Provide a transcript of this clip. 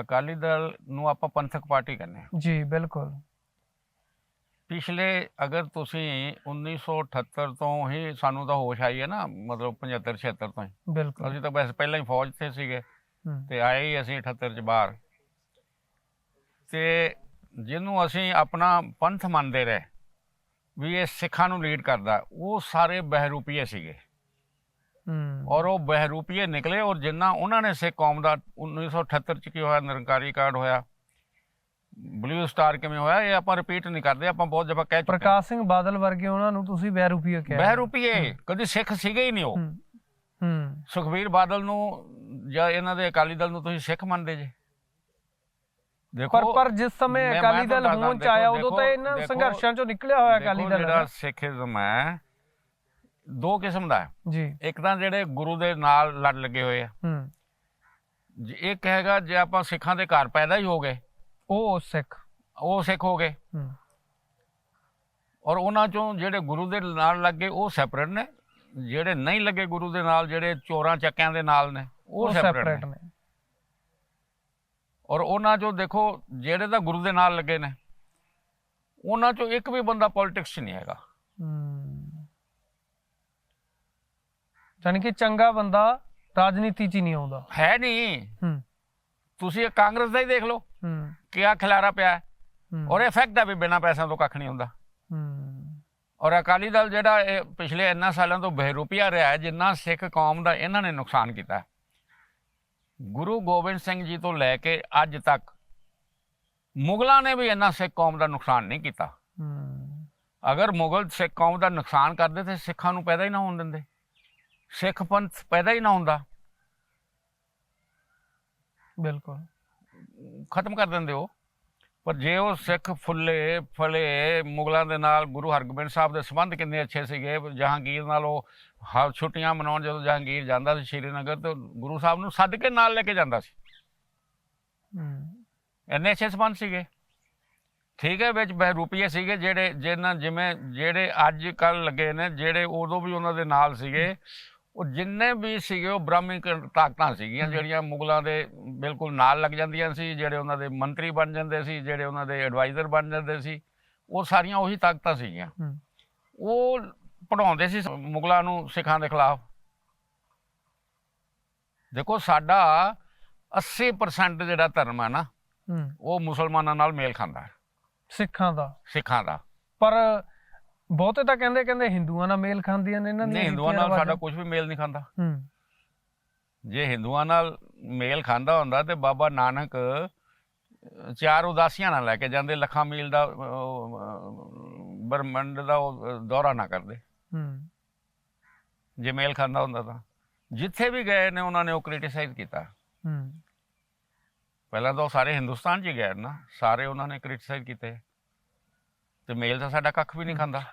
ਅਕਾਲੀ ਦਲ ਨੂੰ ਆਪਾਂ ਪੰਥਕ ਪਾਰਟੀ ਕਹਿੰਦੇ ਹਾਂ। ਜੀ ਬਿਲਕੁਲ। ਪਿਛਲੇ ਅਗਰ ਤੁਸੀਂ 1978 ਤੋਂ ਹੀ ਸਾਨੂੰ ਤਾਂ ਹੋਸ਼ ਆਈ ਹੈ ਨਾ ਮਤਲਬ 75 76 ਤੋਂ ਹੀ। ਬਿਲਕੁਲ। ਅਸੀਂ ਤਾਂ ਵੈਸੇ ਪਹਿਲਾਂ ਹੀ ਫੌਜ ਤੇ ਸੀਗੇ ਤੇ ਆਏ ਹੀ ਅਸੀਂ 78 ਚ ਬਾਹਰ। ਤੇ ਜਿਹਨੂੰ ਅਸੀਂ ਆਪਣਾ ਪੰਥ ਮੰਨਦੇ ਰਹੇ ਵੀ ਇਹ ਸਿੱਖਾਂ ਨੂੰ ਲੀਡ ਕਰਦਾ ਉਹ ਸਾਰੇ ਬਹਿਰੂਪੀਏ ਸੀਗੇ। ਔਰ ਉਹ ਬਹਿਰੂਪੀਏ ਨਿਕਲੇ ਔਰ ਜਿੰਨਾ ਉਹਨਾਂ ਨੇ ਸਿੱਖ ਕੌਮ ਦਾ 1978 ਚ ਕੀ ਹੋਇਆ ਨਿਰੰਕਾਰੀ ਕਾਰਡ ਹੋਇਆ। ਬਲੂ ਸਟਾਰ ਕਿਵੇਂ ਹੋਇਆ ਇਹ ਆਪਾਂ ਰਿਪੀਟ ਨਹੀਂ ਕਰਦੇ ਆਪਾਂ ਬਹੁਤ ਜਗ੍ਹਾ ਕਹਿ ਚੁੱਕੇ। ਪ੍ਰਕਾਸ਼ ਸਿੰਘ ਬਾਦਲ ਵਰਗੇ ਉਹਨਾਂ ਨੂੰ ਤੁਸੀਂ ਬਹਿਰੂਪੀਆ ਕਿਹਾ। ਬਹਿਰੂਪੀਏ ਕਦੀ ਸਿੱਖ ਸੀਗੇ ਹੀ ਨਹੀਂ ਉਹ। ਹੂੰ। ਸੁਖਬੀਰ ਬਾਦਲ ਨੂੰ ਜਾਂ ਇਹਨਾਂ ਦੇ ਅਕਾਲੀ ਦਲ ਨੂੰ ਤੁਸੀਂ ਸਿੱਖ ਮੰਨਦੇ ਜੇ? ਦੇਖੋ ਪਰ ਪਰ ਜਿਸ ਸਮੇਂ ਅਕਾਲੀ ਦਲ ਤੁਹਾਨੂੰ ਹੋਂਦ ਚ ਦੱਸਦਾ, ਆਇਆ ਉਦੋਂ ਤਾਂ ਇਹਨਾਂ ਸੰਘਰਸ਼ਾਂ ਚੋਂ ਨਿਕਲਿਆ ਹੋਇਆ ਅਕਾਲੀ ਦਲ ਜਿਹੜਾ। ਸਿੱਖੀਜ਼ਮ ਹੈ ਦੋ ਕਿਸਮ ਦਾ ਹੈ। ਜੀ। ਇੱਕ ਤਾਂ ਜਿਹੜੇ ਗੁਰੂ ਦੇ ਨਾਲ ਲੜ ਲੱਗੇ ਹੋਏ ਆ। ਹੂੰ। ਜ- ਇੱਕ ਹੈਗਾ ਜੇ ਆਪਾਂ ਸਿੱਖਾਂ ਦੇ ਘਰ ਪੈਦਾ ਹੀ ਹੋ ਗਏ ਉਹ ਸਿੱਖ। ਉਹ ਸਿੱਖ ਹੋ ਗਏ। ਹੂੰ। ਔਰ ਉਹਨਾਂ ਚੋਂ ਜਿਹੜੇ ਗੁਰੂ ਦੇ ਨਾਲ ਲੱਗੇ ਉਹ ਸੈਪਰੇਟ ਨੇ। ਜਿਹੜੇ ਨਹੀਂ ਲੱਗੇ ਗੁਰੂ ਦੇ ਨਾਲ ਜਿਹੜੇ ਚੋਰਾਂ ਚੱਕਿਆਂ ਦੇ ਨਾਲ ਨੇ ਉਹ ਸੈਪਰੇਟ ਨੇ। ਔਰ ਉਹਨਾਂ ਚੋਂ ਦੇਖੋ ਜਿਹੜੇ ਤਾਂ ਗੁਰੂ ਦੇ ਨਾਲ ਲੱਗੇ ਨੇ ਉਹਨਾਂ ਚੋਂ ਇੱਕ ਵੀ ਬੰਦਾ ਪੋਲਿਟਿਕਸ 'ਚ ਨਹੀਂ ਹੈਗਾ। ਹੂੰ। ਜਾਣੀ ਕਿ ਚੰਗਾ ਬੰਦਾ ਰਾਜਨੀਤੀ 'ਚ ਹੀ ਨਹੀਂ ਆਉਂਦਾ। ਹੈ ਨਹੀਂ। ਹੂੰ। ਤੁਸੀਂ ਇਹ ਕਾਂਗਰਸ ਦਾ ਹੀ ਦੇਖ ਲਓ। ਹੂੰ। ਕਿਆ ਖਿਲਾਰਾ ਪਿਆ ਔਰ ਇਫੈਕਟ ਹੈ ਵੀ ਬਿਨਾਂ ਪੈਸਿਆਂ ਤੋਂ ਕੱਖ ਨਹੀਂ ਹੁੰਦਾ। ਹੂੰ। ਔਰ ਅਕਾਲੀ ਦਲ ਜਿਹੜਾ ਇਹ ਪਿਛਲੇ ਇੰਨਾ ਸਾਲਾਂ ਤੋਂ ਬਹਿਰੂਪੀਆ ਰਿਹਾ ਹੈ ਜਿੰਨਾ ਸਿੱਖ ਕੌਮ ਦਾ ਇਹਨਾਂ ਨੇ ਨੁਕਸਾਨ ਕੀਤਾ। ਗੁਰੂ ਗੋਬਿੰਦ ਸਿੰਘ ਜੀ ਤੋਂ ਲੈ ਕੇ ਅੱਜ ਤੱਕ ਮੁਗਲਾਂ ਨੇ ਵੀ ਇੰਨਾ ਸਿੱਖ ਕੌਮ ਦਾ ਨੁਕਸਾਨ ਨਹੀਂ ਕੀਤਾ। ਹੂੰ। ਅਗਰ ਮੁਗਲ ਸਿੱਖ ਕੌਮ ਦਾ ਨੁਕਸਾਨ ਕਰਦੇ ਤੇ ਸਿੱਖਾਂ ਨੂੰ ਪੈਦਾ ਹੀ ਨਾ ਹੋਣ ਦਿੰਦੇ। ਸਿੱਖ ਪੰਥ ਪੈਦਾ ਹੀ ਨਾ ਹੁੰਦਾ। ਬਿਲਕੁਲ। ਖਤਮ ਕਰ ਦਿੰਦੇ ਉਹ। ਪਰ ਜੇ ਉਹ ਸਿੱਖ ਫੁੱਲੇ ਫਲੇ ਮੁਗਲਾਂ ਦੇ ਨਾਲ ਗੁਰੂ ਹਰਗੋਬਿੰਦ ਸਾਹਿਬ ਦੇ ਸੰਬੰਧ ਕਿੰਨੇ ਅੱਛੇ ਸੀਗੇ ਜਹਾਂਗੀਰ ਨਾਲ ਉਹ ਹਰ ਛੁੱਟੀਆਂ ਮਨਾਉਣ ਜਦੋਂ ਜਹਾਂਗੀਰ ਜਾਂਦਾ ਸੀ ਸ਼੍ਰੀਨਗਰ ਤੇ ਗੁਰੂ ਸਾਹਿਬ ਨੂੰ ਸੱਦ ਕੇ ਨਾਲ ਲੈ ਕੇ ਜਾਂਦਾ ਸੀ। ਹੂੰ। ਇੰਨੇ ਅੱਛੇ ਸੰਬੰਧ ਸੀਗੇ। ਠੀਕ ਹੈ ਵਿੱਚ ਬਹਿਰੂਪੀਏ ਸੀਗੇ ਜਿਹੜੇ ਜਿਹਨਾਂ ਜਿਵੇਂ ਜਿਹੜੇ ਅੱਜ ਕੱਲ ਲੱਗੇ ਨੇ ਜਿਹੜੇ ਉਦੋਂ ਵੀ ਉਹਨਾਂ ਦੇ ਨਾਲ ਸੀਗੇ ਉਹ ਜਿੰਨੇ ਵੀ ਸੀਗੇ ਉਹ ਬ੍ਰਾਹਮੀ ਤਾਕਤਾਂ ਸੀਗੀਆਂ ਜਿਹੜੀਆਂ ਮੁਗਲਾਂ ਦੇ ਬਿਲਕੁਲ ਨਾਲ ਲੱਗ ਜਾਂਦੀਆਂ ਸੀ ਜਿਹੜੇ ਉਹਨਾਂ ਦੇ ਮੰਤਰੀ ਬਣ ਜਾਂਦੇ ਸੀ ਜਿਹੜੇ ਉਹਨਾਂ ਦੇ ਐਡਵਾਈਜ਼ਰ ਬਣ ਜਾਂਦੇ ਸੀ ਉਹ ਸਾਰੀਆਂ ਉਹੀ ਤਾਕਤਾਂ ਸੀਗੀਆਂ। ਉਹ ਪੜਾਉਂਦੇ ਸੀ ਮੁਗਲਾਂ ਨੂੰ ਸਿੱਖਾਂ ਦੇ ਖਿਲਾਫ। ਦੇਖੋ ਸਾਡਾ 80% ਜਿਹੜਾ ਧਰਮ ਹੈ ਨਾ ਉਹ ਮੁਸਲਮਾਨਾਂ ਨਾਲ ਮੇਲ ਖਾਂਦਾ। ਹੈ ਸਿੱਖਾਂ ਦਾ। ਸਿੱਖਾਂ ਦਾ। ਪਰ ਬਹੁਤੇ ਤਾਂ ਕਹਿੰਦੇ ਕਹਿੰਦੇ ਹਿੰਦੂਆਂ ਨਾਲ ਮੇਲ ਖਾਂਦੀਆਂ ਨੇ ਇਹਨਾਂ ਦੀਆਂ ਨਹੀਂ ਹਿੰਦੂਆਂ ਨਾਲ ਸਾਡਾ। ਕੁਝ ਵੀ ਮੇਲ ਨਹੀਂ ਖਾਂਦਾ। ਹੂੰ। ਜੇ ਹਿੰਦੂਆਂ ਨਾਲ ਮੇਲ ਖਾਂਦਾ ਹੁੰਦਾ ਤੇ ਬਾਬਾ ਨਾਨਕ ਚਾਰ ਉਦਾਸੀਆਂ ਨਾਲ ਲੈ ਕੇ ਜਾਂਦੇ ਲੱਖਾਂ ਮੀਲ ਦਾ ਬ੍ਰਹਮੰਡ ਦਾ ਦੌਰਾ ਨਾ ਕਰਦੇ। ਹੂੰ। ਜੇ ਮੇਲ ਖਾਂਦਾ ਹੁੰਦਾ ਤਾਂ। ਜਿੱਥੇ ਵੀ ਗਏ ਨੇ ਉਹਨਾਂ ਨੇ ਉਹ ਕ੍ਰਿਟਿਸਾਈਜ਼ ਕੀਤਾ। ਹੂੰ। ਪਹਿਲਾਂ ਤਾਂ ਸਾਰੇ ਹਿੰਦੁਸਤਾਨ 'ਚ ਗਏ ਨਾ ਸਾਰੇ ਉਹਨਾਂ ਨੇ ਕ੍ਰਿਟਿਸਾਈਜ਼ ਕੀਤੇ। ਤੇ ਮੇਲ ਤਾਂ ਸਾਡਾ ਕੱਖ ਵੀ ਨਹੀਂ ਖਾਂਦਾ।